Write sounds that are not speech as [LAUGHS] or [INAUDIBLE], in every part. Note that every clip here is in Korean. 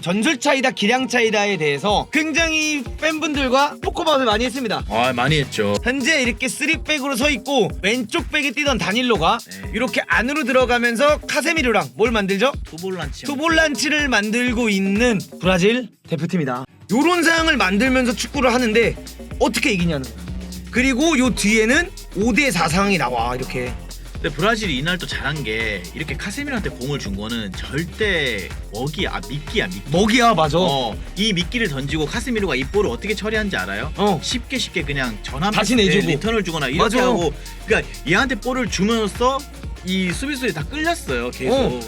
전술 차이다 기량 차이다에 대해서 굉장히 팬분들과 포커바웃을 많이 했습니다. 아 많이 했죠. 현재 이렇게 3백으로 서 있고 왼쪽 백에 뛰던 다닐로가 네. 이렇게 안으로 들어가면서 카세미르랑 뭘 만들죠? 투볼란치. 투볼란치를 만들고 있는 브라질 대표팀이다. 요런 상황을 만들면서 축구를 하는데 어떻게 이기냐는 거야. 그리고 요 뒤에는 5대 4 상황이 나와 이렇게. 근데 브라질이 이날 또 잘한 게 이렇게 카세미한테 공을 준 거는 절대 먹이 아 미끼야 미끼. 먹이야 맞아. 어, 이 미끼를 던지고 카스미르가 이 볼을 어떻게 처리한지 알아요? 어. 쉽게 쉽게 그냥 전환 다시 내주고. 리턴을 주거나 이렇게 맞아. 하고 그러니까 얘한테 볼을 주면서 이 수비수들이 다 끌렸어요 계속 어.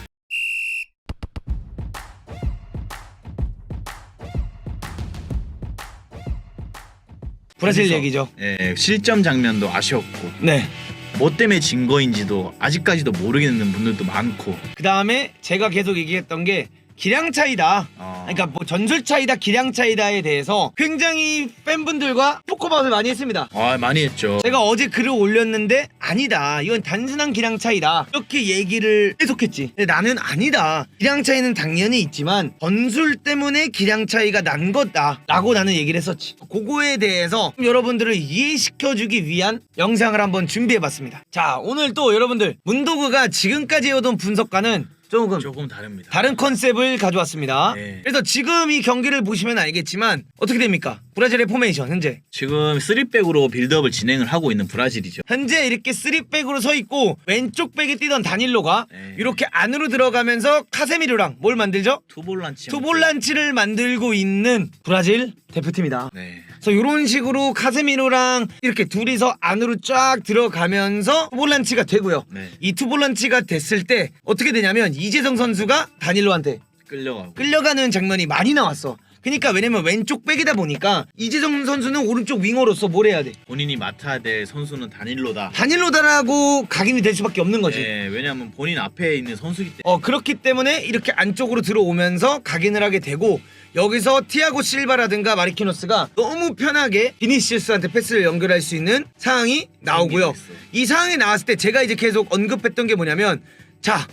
브라질 얘기죠. 예, 실점 장면도 아쉬웠고 네. 뭐 때문에 진 거인지도 아직까지도 모르겠는 분들도 많고. 그 다음에 제가 계속 얘기했던 게 기량 차이다. 어. 그러니까 뭐 전술 차이다, 기량 차이다에 대해서 굉장히 팬분들과 포커바웃을 많이 했습니다. 아 많이 했죠 제가 어제 글을 올렸는데 아니다. 이건 단순한 기량 차이다. 이렇게 얘기를 계속했지. 근데 나는 아니다. 기량 차이는 당연히 있지만 전술 때문에 기량 차이가 난 거다라고 나는 얘기를 했었지. 그거에 대해서 여러분들을 이해시켜주기 위한 영상을 한번 준비해봤습니다. 자, 오늘 또 여러분들 문도그가 지금까지 해오던 분석과는 조금 조금 다릅니다 다른 컨셉을 가져왔습니다. 네. 그래서 지금 이 경기를 보시면 알겠지만 어떻게 됩니까? 브라질의 포메이션 현재 지금 3백으로 빌드업을 진행을 하고 있는 브라질이죠 현재 이렇게 3백으로 서 있고 왼쪽 백에 뛰던 다닐로가 네. 이렇게 안으로 들어가면서 카세미르랑 뭘 만들죠? 투볼란치 투볼란치를 만들고 있는 브라질 대표팀이다. 네. 그래서 이런 식으로 카세미르랑 이렇게 둘이서 안으로 쫙 들어가면서 투볼란치가 되고요. 네. 이 투볼란치가 됐을 때 어떻게 되냐면 이재성 선수가 다닐로한테 끌려가고 끌려가는 장면이 많이 나왔어. 그러니까 왜냐면 왼쪽 백이다 보니까 이재성 선수는 오른쪽 윙어로서 뭘 해야 돼? 본인이 맡아야 될 선수는 다닐로다 다닐로다라고 각인이 될 수밖에 없는 거지. 네, 왜냐면 본인 앞에 있는 선수기 때문에 어 그렇기 때문에 이렇게 안쪽으로 들어오면서 각인을 하게 되고 여기서 티아고 실바라든가 마리키노스가 너무 편하게 비니시우스한테 패스를 연결할 수 있는 상황이 나오고요. 이 상황이 나왔을 때 제가 이제 계속 언급했던 게 뭐냐면 자.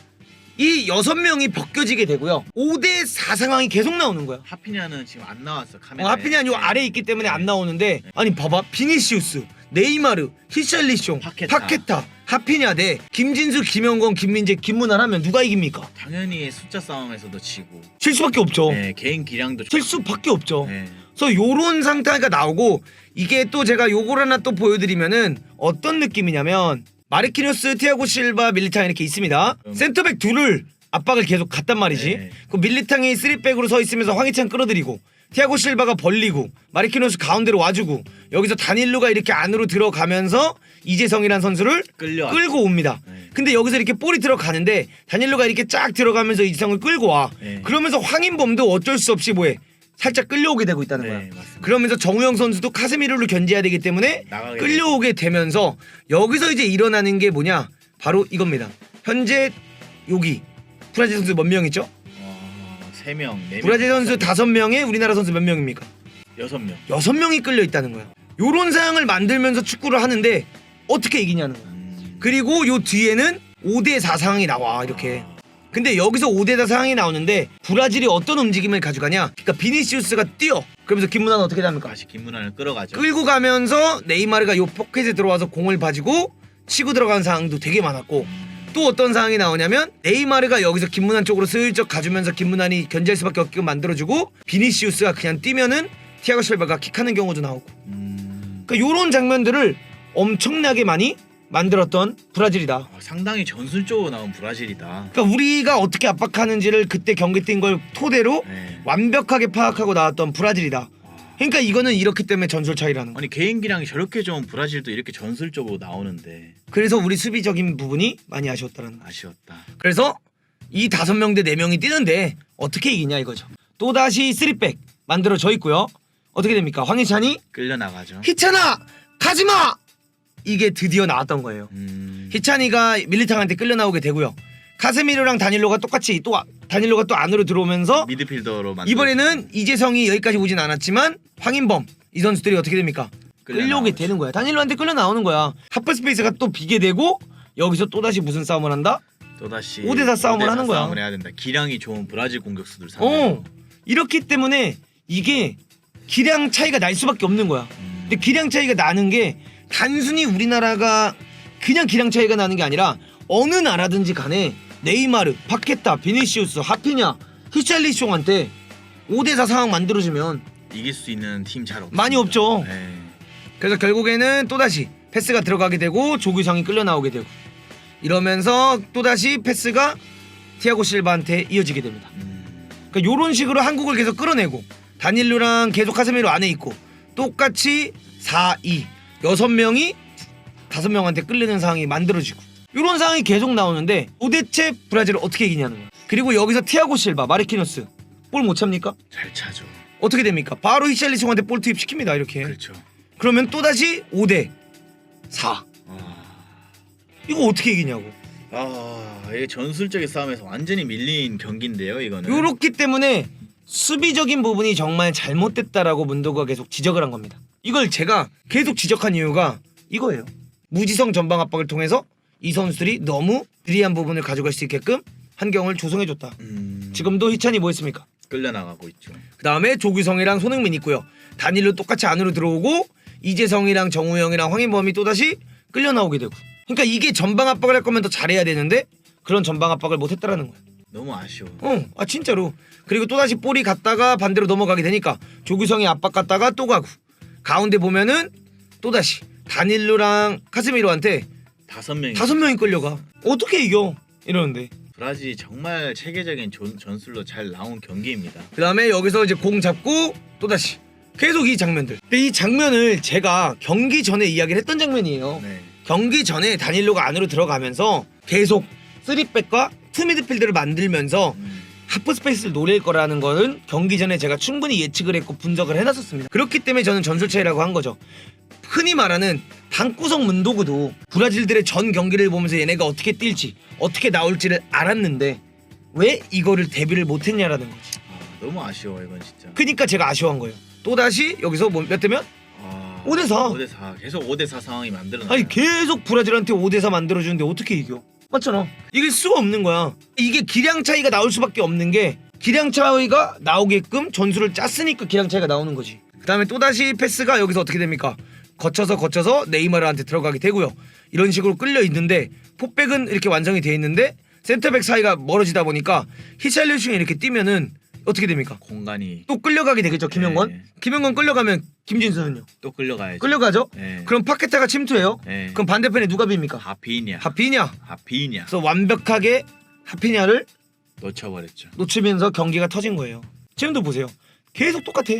이 여섯 명이 벗겨지게 되고요. 5대 4 상황이 계속 나오는 거야. 하피냐는 지금 안 나왔어 어, 카메라. 하피냐 요 아래에 있기 때문에 안 나오는데 아니 봐봐 비니시우스 네이마르 히샬리숑 파케타. 파케타 하피냐 대 김진수 김영건 김민재 김문환 하면 누가 이깁니까? 당연히 숫자 싸움에서도 지고. 질 수밖에 없죠 네, 개인 기량도 질 수밖에 없죠 네. 그래서 요런 상태가 나오고 이게 또 제가 요걸 하나 또 보여드리면은 어떤 느낌이냐면 마르키노스, 티아고 실바, 밀리탕 이렇게 있습니다 음. 센터백 둘을 압박을 계속 갔단 말이지 네. 그 밀리탕이 3백으로 서 있으면서 황희찬 끌어들이고 티아고 실바가 벌리고 마르키노스 가운데로 와주고 여기서 다닐루가 이렇게 안으로 들어가면서 이재성이란 선수를 끌려. 끌고 옵니다. 네. 근데 여기서 이렇게 볼이 들어가는데 다닐루가 이렇게 쫙 들어가면서 이재성을 끌고 와. 네. 그러면서 황인범도 어쩔 수 없이 뭐해 살짝 끌려오게 되고 있다는 네, 거야. 맞습니다. 그러면서 정우영 선수도 카스미르를 견제해야 되기 때문에 끌려오게 되면서 여기서 이제 일어나는 게 뭐냐 바로 이겁니다. 현재 여기 브라질 선수 몇명 있죠? 어, 세 명, 네 명. 브라질 선수 다섯 명에 우리나라 선수 몇 명입니까? 여섯 명. 여섯 명이 끌려 있다는 거야. 요런 상황을 만들면서 축구를 하는데 어떻게 이기냐는 거야. 음. 그리고 요 뒤에는 5대 4 상황이 나와 이렇게. 아, 근데 여기서 5대 4 상황이 나오는데 브라질이 어떤 움직임을 가져가냐? 그러니까 비니시우스가 뛰어. 그러면서 김문환은 어떻게 합니까? 다시 김문환을 끌어가죠. 끌고 가면서 네이마르가 요 포켓에 들어와서 공을 봐주고 치고 들어가는 상황도 되게 많았고 또 어떤 상황이 나오냐면 네이마르가 여기서 김문환 쪽으로 슬쩍 가주면서 김문환이 견제할 수밖에 없게끔 만들어주고 비니시우스가 그냥 뛰면은 티아고 실바가 킥하는 경우도 나오고 음. 그러니까 요런 장면들을 엄청나게 많이 만들었던 브라질이다. 아, 상당히 전술적으로 나온 브라질이다. 그러니까 우리가 어떻게 압박하는지를 그때 경기 뛴 걸 토대로 네. 완벽하게 파악하고 나왔던 브라질이다. 그러니까 이거는 이렇기 때문에 전술 차이라는 거. 아니 개인 기량이 저렇게 좋은 브라질도 이렇게 전술적으로 나오는데 그래서 우리 수비적인 부분이 많이 아쉬웠다는 거. 아쉬웠다. 그래서 이 다섯 명 대 네 명이 뛰는데 어떻게 이기냐 이거죠. 또 다시 3백 만들어져 있고요. 어떻게 됩니까? 황희찬이 끌려 나가죠. 희찬아 가지마 이게 드디어 나왔던 거예요. 음. 희찬이가 밀리탕한테 끌려 나오게 되고요. 카세미르랑 다닐로가 똑같이 또 아- 다닐로가 또 안으로 들어오면서 미드필더로 만 이번에는 이재성이 여기까지 오진 않았지만 황인범 이 선수들이 어떻게 됩니까? 끌려 끌려오게 나오죠. 되는 거야. 다닐로한테 끌려 나오는 거야. 하프 스페이스가 또 비게 되고 여기서 또 다시 무슨 싸움을 한다? 또 다시 5대4 싸움을 하는 거야. 싸움을 해야 된다. 기량이 좋은 브라질 공격수들 상대로. 어. 이렇기 때문에 이게 기량 차이가 날 수밖에 없는 거야. 음. 근데 기량 차이가 나는 게 단순히 우리나라가 그냥 기량 차이가 나는 게 아니라 어느 나라든지 간에 네이마르, 파케타, 비니시우스, 하피냐, 히샬리숑한테 5대4 상황 만들어주면 이길 수 있는 팀 잘 없습니다. 많이 없죠. 네. 그래서 결국에는 또다시 패스가 들어가게 되고 조규성이 끌려 나오게 되고 이러면서 또다시 패스가 티아고 실바한테 이어지게 됩니다. 음. 그러니까 이런 식으로 한국을 계속 끌어내고 다닐루랑 계속 카세미로 안에 있고 똑같이 4, 2 여섯 명이 다섯 명한테 끌리는 상황이 만들어지고 이런 상황이 계속 나오는데 도대체 브라질을 어떻게 이기냐는 거야. 그리고 여기서 티아고 실바, 마르키노스 볼 못 찹니까? 잘 차죠. 어떻게 됩니까? 바로 히샬리송한테 볼 투입 시킵니다 이렇게. 그렇죠. 그러면 또 다시 5대 4 아, 이거 어떻게 이기냐고. 아 이게 전술적인 싸움에서 완전히 밀린 경기인데요. 이거는. 요렇기 때문에 수비적인 부분이 정말 잘못됐다라고 문도가 계속 지적을 한 겁니다. 이걸 제가 계속 지적한 이유가 이거예요. 무지성 전방 압박을 통해서 이 선수들이 너무 유리한 부분을 가져갈 수 있게끔 환경을 조성해줬다. 음, 지금도 희찬이 뭐 했습니까? 끌려 나가고 있죠. 그 다음에 조규성이랑 손흥민 있고요. 단일로 똑같이 안으로 들어오고 이재성이랑 정우영이랑 황인범이 또다시 끌려 나오게 되고. 그러니까 이게 전방 압박을 할 거면 더 잘해야 되는데 그런 전방 압박을 못 했다라는 거야. 너무 아쉬워. 어, 아 진짜로. 그리고 또 다시 볼이 갔다가 반대로 넘어가게 되니까 조규성이 압박 갔다가 또 가고 가운데 보면은 또 다시 다닐루랑 카스미로한테 다섯 명이. 다섯 명이 끌려가. 어떻게 이겨? 이러는데. 브라질이 정말 체계적인 전, 전술로 잘 나온 경기입니다. 그 다음에 여기서 이제 공 잡고 또 다시 계속 이 장면들. 근데 이 장면을 제가 경기 전에 이야기를 했던 장면이에요. 네. 경기 전에 다닐로가 안으로 들어가면서 계속 3백과 투 미드필드를 만들면서 음, 하프 스페이스를 노릴 거라는 거는 경기 전에 제가 충분히 예측을 했고 분석을 해놨었습니다. 그렇기 때문에 저는 전술 차이라고 한 거죠. 흔히 말하는 방구석 문도구도 브라질들의 전 경기를 보면서 얘네가 어떻게 뛸지 어떻게 나올지를 알았는데 왜 이거를 대비를 못했냐라는 거지. 아, 너무 아쉬워 이건 진짜. 그니까 제가 아쉬워한 거예요. 또 다시 여기서 뭐 몇 대면 아, 5대 4. 5대 4. 계속 5대 4 상황이 만들어나. 아니 계속 브라질한테 5대 4 만들어주는데 어떻게 이겨? 맞잖아. 이길 수가 없는 거야. 이게 기량 차이가 나올 수밖에 없는 게 기량 차이가 나오게끔 전술을 짰으니까 기량 차이가 나오는 거지. 그 다음에 또다시 패스가 여기서 어떻게 됩니까? 거쳐서 거쳐서 네이마르한테 들어가게 되고요. 이런 식으로 끌려 있는데 포백은 이렇게 완성이 돼 있는데 센터백 사이가 멀어지다 보니까 히샬리슝이 이렇게 뛰면은 어떻게 됩니까? 공간이 또 끌려가게 되겠죠 김영건. 네. 김영건 끌려가면 김진수는요. 또 끌려가야죠. 끌려가죠. 네. 그럼 파케타가 침투해요. 네. 그럼 반대편에 누가 빕니까? 하피냐. 하피냐. 하피냐. 그래서 완벽하게 하피냐를 놓쳐버렸죠. 놓치면서 경기가 터진 거예요. 지금도 보세요. 계속 똑같아.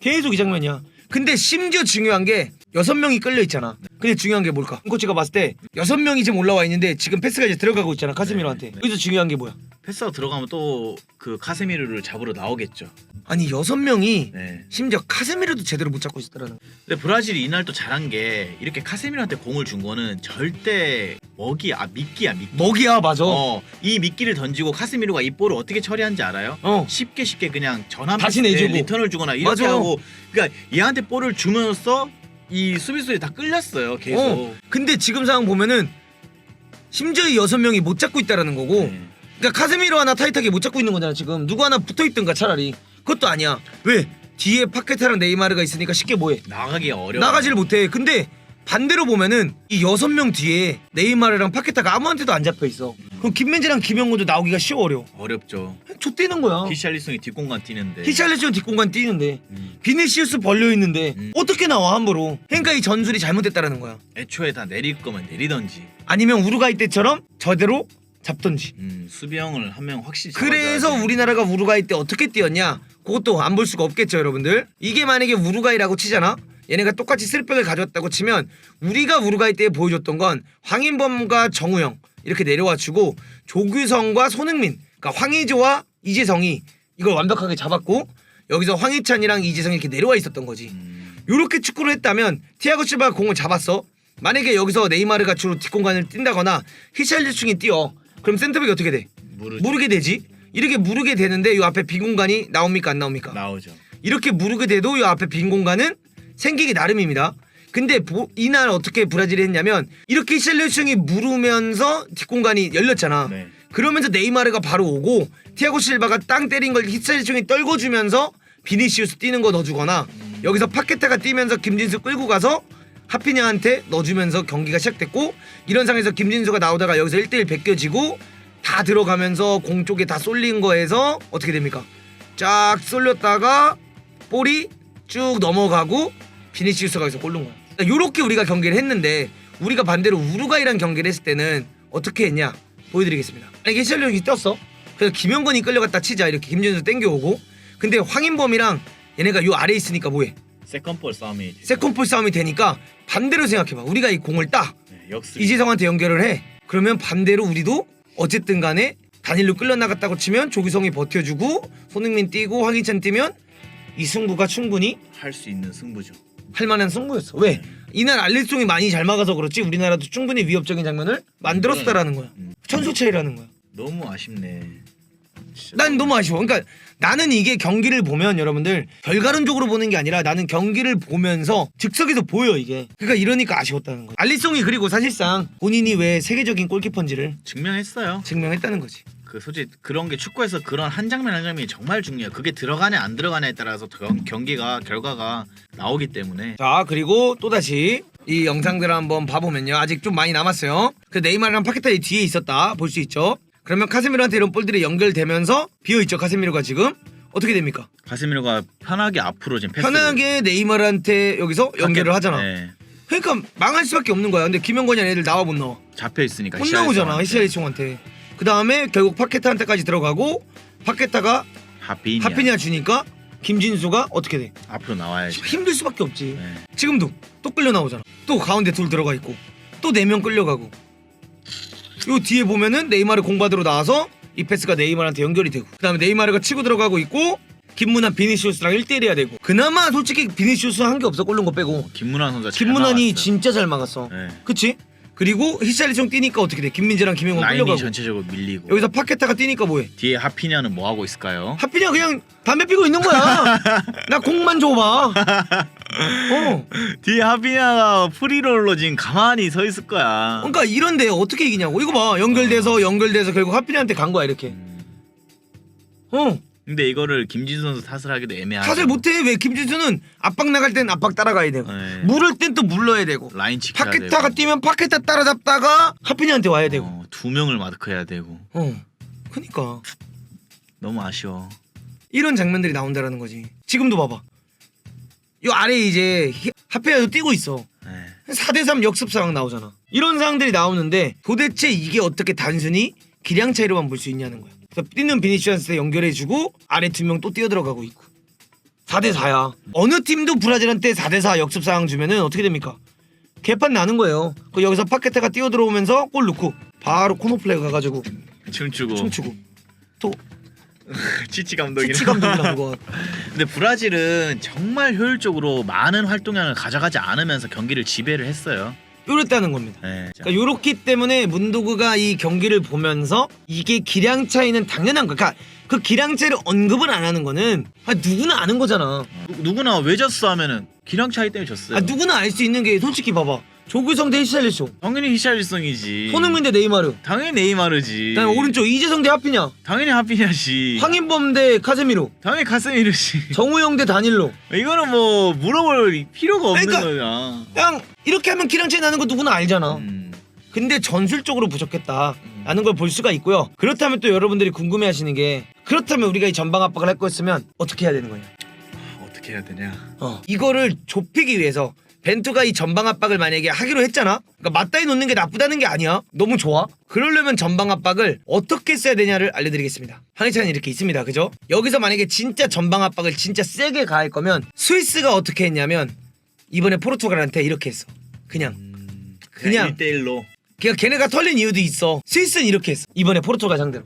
계속 이 장면이야. 근데 심지어 중요한 게 여섯 명이 끌려 있잖아. 근데 중요한 게 뭘까? 코치가 봤을 때 여섯 명이 지금 올라와 있는데 지금 패스가 이제 들어가고 있잖아 카스미로한테. 네, 네. 여기서 중요한 게 뭐야? 패스가 들어가면 또 그 카세미르를 잡으러 나오겠죠. 아니 여섯 명이 네. 심지어 카스미로도 제대로 못 잡고 있었다라는. 거야. 근데 브라질이 이날 또 잘한 게 이렇게 카세미르한테 공을 준 거는 절대 먹이 아 미끼야 미끼. 먹이야 맞아. 어, 이 미끼를 던지고 카세미르가 이 볼을 어떻게 처리한지 알아요? 어. 쉽게 쉽게 그냥 전환 다시 패스에 내주고. 리턴을 주거나 이렇게 맞아. 하고 그러니까 얘한테 볼을 주면서 이 수비수들이 다 끌렸어요 계속. 어. 근데 지금 상황 보면은 심지어 이 여섯 명이 못 잡고 있다라는 거고. 네. 그러니까 카세미로 하나 타이트하게 못 잡고 있는 거잖아 지금 누구 하나 붙어 있든가 차라리 그것도 아니야 왜 뒤에 파케타랑 네이마르가 있으니까 쉽게 뭐해 나가기 어려워. 나가지를 못해 근데 반대로 보면은 이 여섯 명 뒤에 네이마르랑 파케타가 아무한테도 안 잡혀 있어 그럼 김민재랑 김영호도 나오기가 쉬워 어려워 어렵죠. 좆되는 거야 히샬리송이 뒷공간 뛰는데. 히샬리스는 뒷공간 뛰는데 음. 비니시우스 벌려 있는데 음. 어떻게 나와 함부로 그러니까 이 전술이 잘못됐다라는 거야 애초에 다 내릴 거면 내리던지. 아니면 우루과이 때처럼 저대로 잡던지 음, 수비형을 한 명 확실히. 그래서 잡아줘야 돼. 우리나라가 우루과이 때 어떻게 뛰었냐? 그것도 안 볼 수가 없겠죠, 여러분들. 이게 만약에 우루과이라고 치잖아. 얘네가 똑같이 쓸백을 가져왔다고 치면 우리가 우루과이 때 보여줬던 건 황인범과 정우영 이렇게 내려와 주고 조규성과 손흥민, 그러니까 황의조와 이재성이 이걸 완벽하게 잡았고 여기서 황희찬이랑 이재성이 이렇게 내려와 있었던 거지. 음, 요렇게 축구를 했다면 티아고 실바가 공을 잡았어. 만약에 여기서 네이마르가 주로 뒷공간을 뛴다거나 히샬리충이 뛰어. 그럼 센터백이 어떻게 돼? 무르 무르게 되지. 이렇게 무르게 되는데 이 앞에 빈 공간이 나옵니까 안 나옵니까? 나오죠. 이렇게 무르게 돼도 이 앞에 빈 공간은 생기기 나름입니다. 근데 보- 이날 어떻게 브라질이 했냐면 이렇게 셀레충이 무르면서 뒷공간이 열렸잖아. 네. 그러면서 네이마르가 바로 오고 티아고 실바가 땅 때린 걸 히스리총이 떨궈주면서 비니시우스 뛰는 거 넣어주거나 여기서 파케타가 뛰면서 김진수 끌고 가서 하피냐한테 넣어주면서 경기가 시작됐고 이런 상황에서 김진수가 나오다가 여기서 1대1 베껴지고 다 들어가면서 공 쪽에 다 쏠린 거에서 어떻게 됩니까? 쫙 쏠렸다가 볼이 쭉 넘어가고 비니시우스가 여기서 골 넣은 거야. 요렇게 우리가 경기를 했는데 우리가 반대로 우루과이랑 경기를 했을 때는 어떻게 했냐 보여드리겠습니다. 만약에 히샬력이 떴어. 그래서 김영건이 끌려갔다 치자 이렇게 김준수 땡겨오고 근데 황인범이랑 얘네가 요 아래 있으니까 뭐해? 세컨볼 싸움이 세컨볼 싸움이 되니까 반대로 생각해봐. 우리가 이 공을 따 네, 역습. 이재성한테 연결을 해. 그러면 반대로 우리도 어쨌든 간에 단일로 끌려나갔다고 치면 조규성이 버텨주고 손흥민 뛰고 황희찬 뛰면 이 승부가 충분히 할수 있는 승부죠. 할 만한 승부였어. 왜? 이날 알릴송이 많이 잘 막아서 그렇지 우리나라도 충분히 위협적인 장면을 만들었다라는 거야. 음. 천수차이라는 거야. 너무 아쉽네. 진짜 난 너무 아쉬워. 그러니까 나는 이게 경기를 보면 여러분들 결과론적으로 보는 게 아니라 나는 경기를 보면서 즉석에서 보여 이게. 그러니까 이러니까 아쉬웠다는 거야. 알리송이 그리고 사실상 본인이 왜 세계적인 골키퍼인지를 증명했어요. 증명했다는 거지. 그 솔직히 그런 게 축구에서 그런 한 장면 한 장면이 정말 중요해요. 그게 들어가냐 안 들어가냐에 따라서 경, 경기가 결과가 나오기 때문에 자 그리고 또 다시 이 영상들을 한번 봐보면요 아직 좀 많이 남았어요 그 네이마르랑 파케타이 뒤에 있었다 볼 수 있죠 그러면 카세미로한테 이런 볼들이 연결되면서 비어있죠 카세미로가 지금? 어떻게 됩니까? 가스미로가 편하게 앞으로 지금 패스 편하게 네이마르한테 여기서 연결을 하잖아. 네, 그러니까 망할 수밖에 없는 거야. 근데 김영건이랑 애들 나와 못 넣어 잡혀 있으니까 못 나오잖아 히시아리총한테. 그 다음에 결국 파케타한테까지 들어가고 파케타가 하피냐 하피냐 주니까 김진수가 어떻게 돼? 앞으로 나와야지. 힘들 수밖에 없지. 네. 지금도 또 끌려 나오잖아. 또 가운데 둘 들어가 있고 또 네 명 끌려가고. 요 뒤에 보면은 네이마르 공받으러 나와서 이 패스가 네이마르한테 연결이 되고 그다음에 네이마르가 치고 들어가고 있고 김문환 비니시우스랑 1대1 해야 되고 그나마 솔직히 비니시우스 한 게 없어 골른 거 빼고 김문환 선수 김문환이 진짜 잘 막았어. 네. 그치? 그리고 히샬리총 뛰니까 어떻게 돼? 김민재랑 라인이 끌려가고 전체적으로 밀리고 여기서 파케타가 뛰니까 뭐해? 뒤에 하피냐는 뭐 하고 있을까요? 하필이야 그냥 담배 피고 있는 거야. [LAUGHS] 나 공만 줘봐. 어. 뒤에 하피냐가 프리롤로 지금 가만히 서 있을 거야. 그러니까 이런데 어떻게 이기냐고 이거 봐 연결돼서 연결돼서 결국 하필이한테 간 거야 이렇게 음. 어 근데 이거를 김진수 선수 탓을 하기도 애매하죠. 탓을 못해 왜 김진수는 압박 나갈 땐 압박 따라가야 되고 네. 물을 땐 또 물러야 되고 라인 지켜야 파케타가. 뛰면 파케타 따라잡다가 하필이한테 와야 되고 어, 두 명을 마크해야 되고 어 그니까 너무 아쉬워. 이런 장면들이 나온다라는 거지 지금도 봐봐 요 아래 이제 히- 하필이도 뛰고 있어. 네. 4대3 역습 상황 나오잖아. 이런 상황들이 나오는데 도대체 이게 어떻게 단순히 기량 차이로만 볼 수 있냐는 거야. 그래서 뛰는 비니시안스에 연결해주고 아래 두 명 또 뛰어들어가고 있고. 4대4야. 어느 팀도 브라질한테 4대4 역습 상황 주면은 어떻게 됩니까? 개판 나는 거예요. 그 여기서 파케타가 뛰어들어오면서 골 넣고 바로 코너 플레이 가가지고 춤추고. 춤추고. 또 [LAUGHS] 치치 감독이. 치치 감독이랑 그거 [LAUGHS] 근데 브라질은 정말 효율적으로 많은 활동량을 가져가지 않으면서 경기를 지배를 했어요. 요랬다는 겁니다 네. 그러니까 요렇기 때문에 문도구가 이 경기를 보면서 이게 기량 차이는 당연한 거. 그러니까 그 기량 차이를 언급을 안 하는 거는 아, 누구나 아는 거잖아. 누- 누구나 왜 졌어 하면은 기량 차이 때문에 졌어요. 아, 누구나 알 수 있는 게 솔직히 봐봐. 조규성 대 히샬리쇼, 당연히 히샬리송이지. 손흥민 대 네이마르, 당연히 네이마르지. 그다음에 오른쪽 이재성 대 하피냐, 당연히 하피냐지. 황인범 대 카세미로, 당연히 카세미르지. [LAUGHS] 정우영 대 다닐로. 이거는 뭐 물어볼 필요가 없는 그러니까- 거야. 그냥 이렇게 하면 기량 차이 나는 거 누구나 알잖아. 음. 근데 전술적으로 부족했다 라는 걸 볼 수가 있고요. 그렇다면 또 여러분들이 궁금해 하시는 게 그렇다면 우리가 이 전방 압박을 할 거였으면 어떻게 해야 되는 거냐? 어떻게 해야 되냐? 어. 이거를 좁히기 위해서 벤투가 이 전방 압박을 만약에 하기로 했잖아. 그러니까 맞다이 놓는 게 나쁘다는 게 아니야. 너무 좋아. 그러려면 전방 압박을 어떻게 써야 되냐를 알려드리겠습니다. 황희찬은 이렇게 있습니다. 그죠? 여기서 만약에 진짜 전방 압박을 진짜 세게 가할 거면 스위스가 어떻게 했냐면 이번에 포르투갈한테 이렇게 했어. 그냥 음, 그냥- 그냥 1대1로 그냥 걔네가 털린 이유도 있어. 스위스는 이렇게 했어. 이번에 포르투갈 상대로.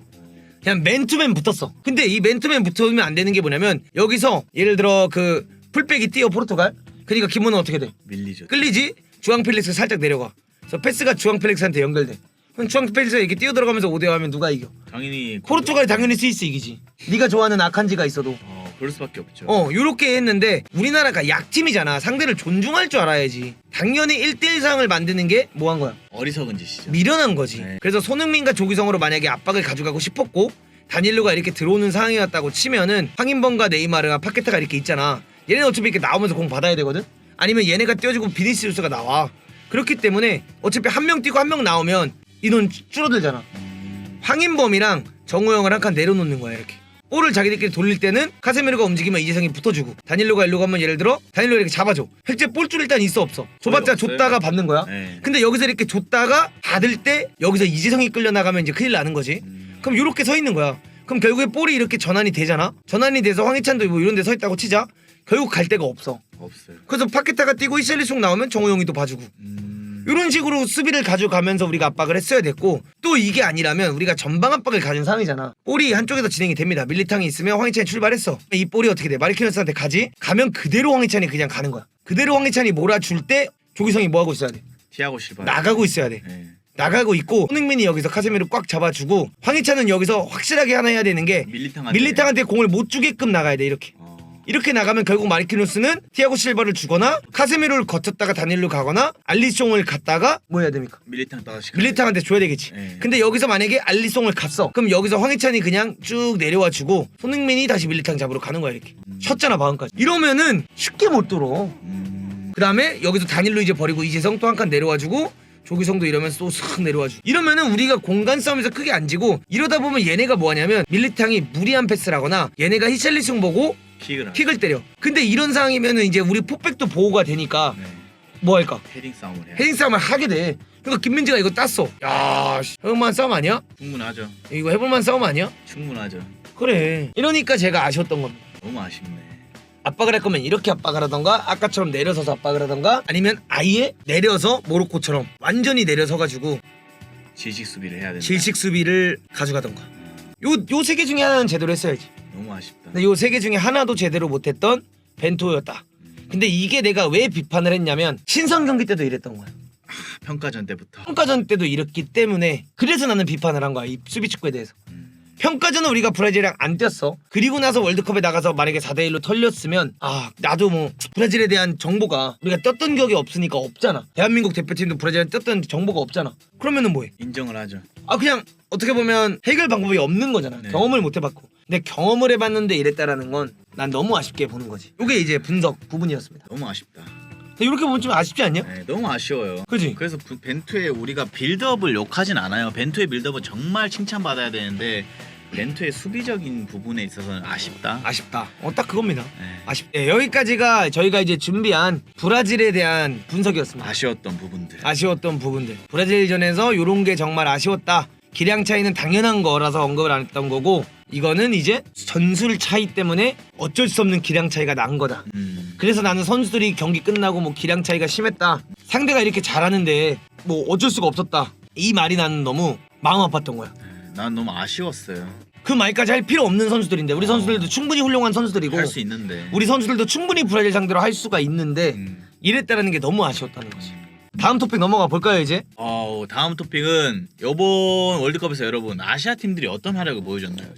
그냥 맨투맨 붙었어. 근데 이 맨투맨 붙으면 안 되는 게 뭐냐면 여기서 예를 들어 그 풀백이 뛰어 포르투갈. 그러니까 김문은 어떻게 돼? 밀리죠. 끌리지? 주앙 필릭스 살짝 내려가. 그래서 패스가 주앙 필릭스한테 연결돼. 그럼 주앙 필릭스가 이렇게 뛰어 들어가면서 5대5 하면 누가 이겨? 당연히 포르투갈이 당연히 스위스 이기지. 네가 좋아하는 아칸지가 있어도 어, 그럴 수밖에 없죠. 어 요렇게 했는데 우리나라가 약팀이잖아 상대를 존중할 줄 알아야지 당연히 1대1 상을 만드는 게 뭐 한 거야 어리석은 짓이죠. 미련한 거지 네. 그래서 손흥민과 조기성으로 만약에 압박을 가져가고 싶었고 다닐로가 이렇게 들어오는 상황이었다고 치면은 황인범과 네이마르가 파케타가 이렇게 있잖아 얘네는 어차피 이렇게 나오면서 공 받아야 되거든? 아니면 얘네가 뛰어주고 비니시우스가 나와. 그렇기 때문에 어차피 한 명 뛰고 한 명 나오면 인원 줄- 줄어들잖아. 음, 황인범이랑 정우영을 한 칸 내려놓는 거야 이렇게. 볼을 자기들끼리 돌릴 때는 카세미르가 움직이면 이재성이 붙어주고 다닐로가 일로 가면 예를 들어 다닐로 이렇게 잡아줘. 획제 볼줄 일단 있어 없어. 줘봤자. 줬다가 받는 거야. 네. 근데 여기서 이렇게 줬다가 받을 때 여기서 이재성이 끌려 나가면 이제 큰일 나는 거지. 음, 그럼 이렇게 서 있는 거야. 그럼 결국에 볼이 이렇게 전환이 되잖아? 전환이 돼서 황희찬도 뭐 이런 데 서 있다고 치자 결국 갈 데가 없어. 없어요. 그래서 파케타가 뛰고 이셀리송 나오면 정우영이 또 봐주고. 음, 이런 식으로 수비를 가져가면서 우리가 압박을 했어야 됐고 또 이게 아니라면 우리가 전방 압박을 가진 상황이잖아. 볼이 한쪽에서 진행이 됩니다. 밀리탕이 있으면 황희찬이 출발했어. 이 볼이 어떻게 돼? 마르키노스한테 가지? 가면 그대로 황희찬이 그냥 가는 거야. 그대로 황희찬이 몰아줄 때 조기성이 뭐 하고 있어야 돼? 티아고 실바. 나가고 있어야 돼. 네. 나가고 있고 손흥민이 여기서 카세미를 꽉 잡아주고 황희찬은 여기서 확실하게 하나 해야 되는 게 밀리탕한테. 밀리탕한테 공을 못 주게끔 나가야 돼 이렇게. 어, 이렇게 나가면 결국 마르키노스는 티아고 실바를 주거나 카세미로를 거쳤다가 다닐로 가거나 알리송을 갔다가 뭐 해야 됩니까? 밀리탕 다시. 밀리탕한테 줘야 되겠지. 네. 근데 여기서 만약에 알리송을 갔어. 그럼 여기서 황희찬이 그냥 쭉 내려와 주고 손흥민이 다시 밀리탕 잡으러 가는 거야 이렇게. 음. 쳤잖아 방금까지. 이러면은 쉽게 못 뚫어. 음, 그 다음에 여기서 단일로 이제 버리고 이재성 또 한 칸 내려와 주고 조기성도 이러면서 또 싹 내려와 주고 이러면은 우리가 공간 싸움에서 크게 안 지고 이러다 보면 얘네가 뭐 하냐면 밀리탕이 무리한 패스를 하거나 얘네가 히첼리송 보고 킥을. 킥을 때려. 근데 이런 상황이면은 이제 우리 포백도 보호가 되니까 네. 뭐 할까? 헤딩 싸움을 해야. 헤딩 싸움을 하게 돼. 그러니까 김민지가 이거 땄어. 야, 씨, 해볼만 싸움 아니야? 충분하죠. 이거 해볼만 싸움 아니야? 충분하죠. 그래. 이러니까 제가 아쉬웠던 겁니다. 너무 아쉽네. 압박을 할 거면 이렇게 압박을 하던가 아까처럼 내려서서 압박을 하던가 아니면 아예 내려서 모로코처럼 완전히 내려서 가지고 질식 수비를 해야 된다. 질식 수비를 가져가던가 음, 요요 세 개 중에 하나는 제대로 했어야지 너무 아쉽다. 근데 요 세 개 중에 하나도 제대로 못했던 벤토였다 근데 이게 내가 왜 비판을 했냐면 신성 경기 때도 이랬던 거야 평가전 때부터. 평가전 때도 이랬기 때문에 그래서 나는 비판을 한 거야 이 수비 축구에 대해서 음, 평가전은 우리가 브라질이랑 안 뛰었어. 그리고 나서 월드컵에 나가서 만약에 4대 1로 털렸으면 아 나도 뭐 브라질에 대한 정보가 우리가 떴던 기억이 없으니까 없잖아. 대한민국 대표팀도 브라질에 떴던 정보가 없잖아. 그러면은 뭐해? 인정을 하죠. 아 그냥 어떻게 보면 해결 방법이 없는 거잖아. 네. 경험을 못 해봤고. 근데 경험을 해봤는데 이랬다라는 건 난 너무 아쉽게 보는 거지. 이게 이제 분석 부분이었습니다. 너무 아쉽다. 근데 이렇게 보면 좀 아쉽지 않냐? 네, 너무 아쉬워요. 그지? 그래서 부- 벤투의 우리가 빌드업을 욕하진 않아요. 벤투의 빌드업은 정말 칭찬받아야 되는데 벤투의 수비적인 부분에 있어서는 아쉽다. 아쉽다. 어 딱 그겁니다. 네. 아쉽. 예, 여기까지가 저희가 이제 준비한 브라질에 대한 분석이었습니다. 아쉬웠던 부분들. 아쉬웠던 부분들 브라질전에서 요런 게 정말 아쉬웠다 기량 차이는 당연한 거라서 언급을 안 했던 거고 이거는 이제 전술 차이 때문에 어쩔 수 없는 기량 차이가 난 거다 음, 그래서 나는 선수들이 경기 끝나고 뭐 기량 차이가 심했다 상대가 이렇게 잘하는데 뭐 어쩔 수가 없었다 이 말이 나는 너무 마음 아팠던 거야 네, 난 너무 아쉬웠어요. 그 말까지 할 필요 없는 선수들인데 우리 선수들도 충분히 훌륭한 선수들이고 할 수 있는데. 우리 선수들도 충분히 브라질 상대로 할 수가 있는데 음. 이랬다라는 게 너무 아쉬웠다는 거지 다음 토픽 넘어가 볼까요 이제? 어, 다음 토픽은 이번 월드컵에서 여러분 아시아 팀들이 어떤 활약을 보여줬나요?